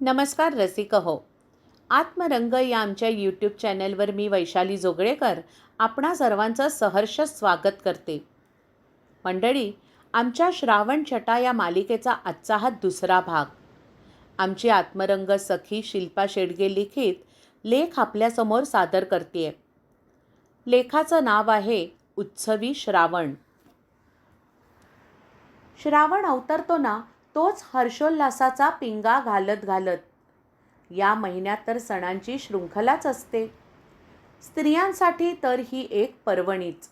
नमस्कार रसिक हो आत्मरंग या आमच्या यूट्यूब चॅनलवर मी वैशाली जोगळेकर आपणा सर्वांचं सहर्ष स्वागत करते. मंडळी आमच्या श्रावण छटा या मालिकेचा आजचा हा दुसरा भाग. आमची आत्मरंग सखी शिल्पा शेडगे लिखित लेख आपल्यासमोर सादर करते लेखाचं नाव आहे उत्सवी श्रावण. श्रावण अवतरतो ना तोच हर्षोल्लासाचा पिंगा घालत घालत. या महिन्यात तर सणांची शृंखलाच असते. स्त्रियांसाठी तर ही एक पर्वणीच.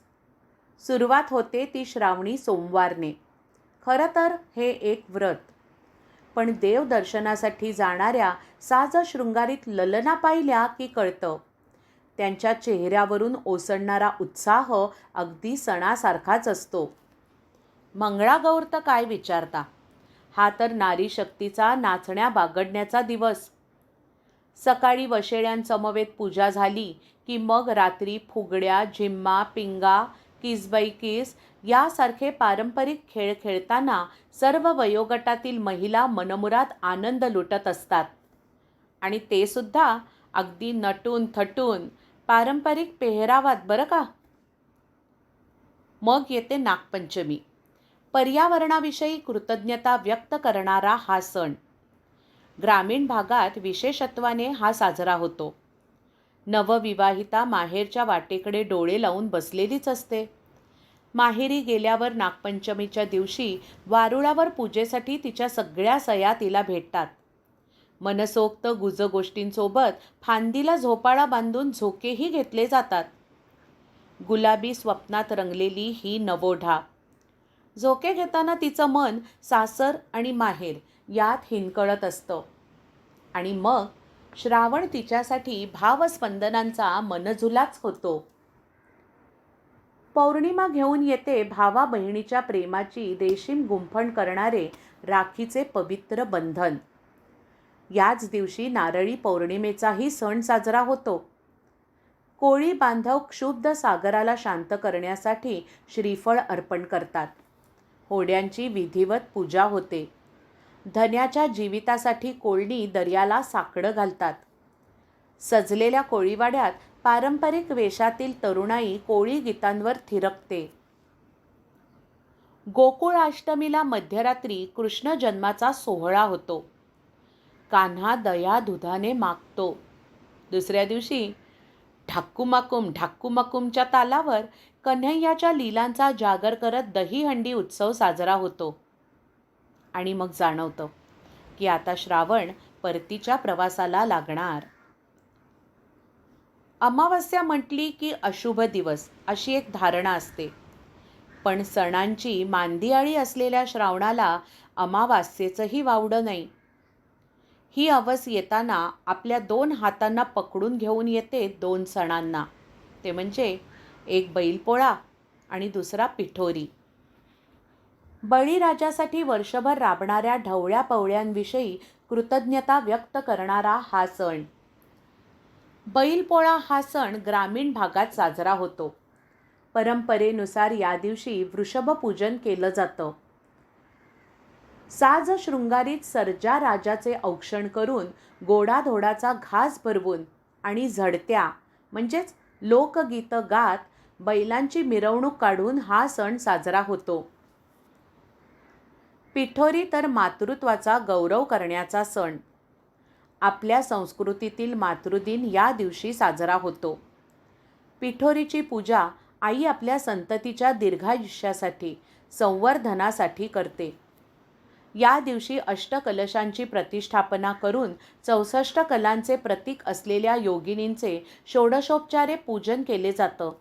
सुरुवात होते ती श्रावणी सोमवारने. खरं तर हे एक व्रत. पण देवदर्शनासाठी जाणाऱ्या साज शृंगारीत ललना पाहिल्या की कळतं. त्यांच्या चेहऱ्यावरून ओसंडणारा उत्साह अगदी सणासारखाच असतो. मंगळागौर तर काय विचारता? हा तर नारी शक्तीचा नाचण्या बागडण्याचा दिवस. सकाळी वशेळ्यांसमवेत पूजा झाली की मग रात्री फुगड्या झिम्मा पिंगा किसबाई किस यासारखे पारंपरिक खेळ खेळताना सर्व वयोगटातील महिला मनमुरात आनंद लुटत असतात. आणि ते सुद्धा अगदी नटून थटून पारंपरिक पेहरावात बरं का? मग येते नागपंचमी. पर्यावरणाविषयी कृतज्ञता व्यक्त करणारा हा सण. ग्रामीण भागात विशेषत्वाने हा साजरा होतो. नवविवाहिता माहेरच्या वाटेकडे डोळे लावून बसलेलीच असते. माहेरी गेल्यावर नागपंचमीच्या दिवशी वारुळावर पूजेसाठी तिच्या सगळ्या सया तिला भेटतात. मनसोक्त गुज गोष्टींसोबत फांदीला झोपाळा बांधून झोकेही घेतले जातात. गुलाबी स्वप्नात रंगलेली ही नवोढा. झोके घेताना तिचं मन सासर आणि माहेर यात हिनकळत असतं. आणि मग श्रावण तिच्यासाठी भावस्पंदनांचा मनझुलाच होतो. पौर्णिमा घेऊन येते भावा बहिणीच्या प्रेमाची रेशीम गुंफण करणारे राखीचे पवित्र बंधन. याच दिवशी नारळी पौर्णिमेचाही सण साजरा होतो. कोळी बांधव क्षुब्ध सागराला शांत करण्यासाठी श्रीफळ अर्पण करतात. होड्यांची विधिवत पूजा होते. धन्याच्या जीवितासाठी कोळणी दर्याला साकडं घालतात. सजलेल्या कोळीवाड्यात पारंपरिक वेशातील तरुणाई कोळी गीतांवर थिरकते. गोकुळ अष्टमीला मध्यरात्री कृष्ण जन्माचा सोहळा होतो. कान्हा दया दुधाने मागतो. दुसऱ्या दिवशी ढाकुमाकुम ढाकुमाकुमच्या तालावर कन्हैयाच्या लीलांचा जागर करत दहीहंडी उत्सव साजरा होतो. आणि मग जाणवतं की आता श्रावण परतीच्या प्रवासाला लागणार. अमावस्या म्हटली की अशुभ दिवस अशी एक धारणा असते. पण सणांची मांदियाळी असलेल्या श्रावणाला अमावास्येचंही वावडं नाही. ही अवस येताना आपल्या दोन हातांना पकडून घेऊन येते दोन सणांना. ते म्हणजे एक बैलपोळा आणि दुसरा पिठोरी. बळीराजासाठी वर्षभर राबणाऱ्या ढवळ्या पवळ्यांविषयी कृतज्ञता व्यक्त करणारा हा सण. बैलपोळा हा सण ग्रामीण भागात साजरा होतो. परंपरेनुसार या दिवशी वृषभपूजन केलं जातं. साज शृंगारीत सर्जा राजाचे औक्षण करून गोडाधोडाचा घास भरवून आणि झडत्या म्हणजेच लोकगीतं गात बैलांची मिरवणूक काढून हा सण साजरा होतो. पिठोरी तर मातृत्वाचा गौरव करण्याचा सण. आपल्या संस्कृतीतील मातृदिन या दिवशी साजरा होतो. पिठोरीची पूजा आई आपल्या संततीच्या दीर्घायुष्यासाठी संवर्धनासाठी करते. या दिवशी अष्टकलशांची प्रतिष्ठापना करून चौसष्ट कलांचे प्रतीक असलेल्या योगिनींचे षोडशोपचारे पूजन केले जातं.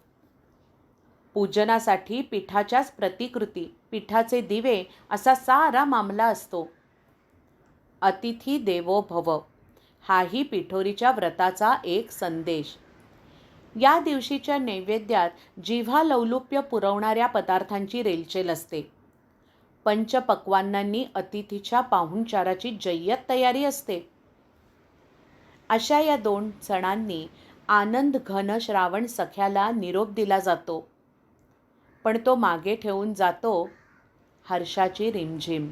पूजनासाठी पिठाच्याच प्रतिकृती पिठाचे दिवे असा सारा मामला असतो. अतिथी देवो भव हाही पिठोरीच्या व्रताचा एक संदेश. या दिवशीच्या नैवेद्यात जिव्हा लौलुप्य पुरवणाऱ्या पदार्थांची रेलचेल असते. पंचपक्वांनांनी अतिथीच्या पाहुणचाराची जय्यत तयारी असते. अशा या दोन सणांनी आनंद घन श्रावण सख्याला निरोप दिला जातो. पण तो मागे ठेवून जातो हर्षाची रिमझिम.